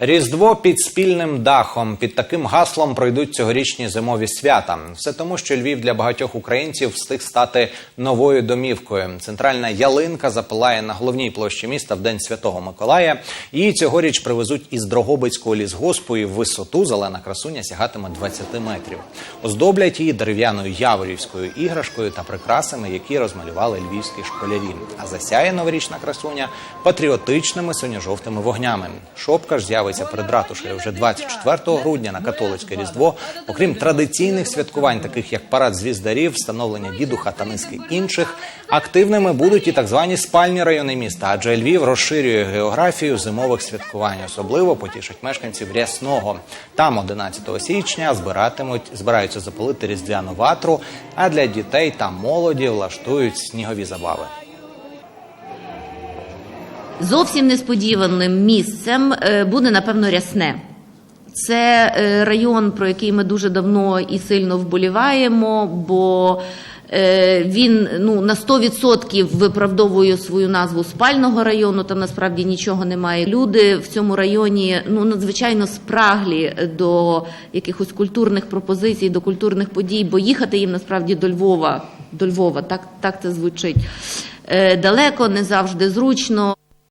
Різдво під спільним дахом. Під таким гаслом пройдуть цьогорічні зимові свята. Все тому, що Львів для багатьох українців встиг стати новою домівкою. Центральна ялинка запилає на головній площі міста в день Святого Миколая. Її цьогоріч привезуть із Дрогобицького лісгоспу і в висоту зелена красуня сягатиме 20 метрів. Оздоблять її дерев'яною яворівською іграшкою та прикрасами, які розмалювали львівські школярі. А засяє новорічна красуня патріотичними синьо-жовтими вогнями. Шопка ж з'явиться перед ратушею вже 24 грудня на католицьке різдво. Окрім традиційних святкувань, таких як парад звіздарів, встановлення дідуха та низки інших, активними будуть і так звані спальні райони міста. Адже Львів розширює географію зимових святкувань. Особливо потішить мешканців Рясного. Там 11 січня збиратимуть збираються запалити різдвяну ватру. А для дітей та молоді влаштують снігові забави. Зовсім несподіваним місцем е, буде, напевно, рясне. Це е, район, про який ми дуже давно і сильно вболіваємо, бо е, він ну, на 100% виправдовує свою назву спального району. Там насправді нічого немає. Люди в цьому районі ну, надзвичайно спраглі до якихось культурних пропозицій, до культурних подій, бо їхати їм насправді до Львова. До Львова, так, так це звучить. Далеко, не завжди зручно.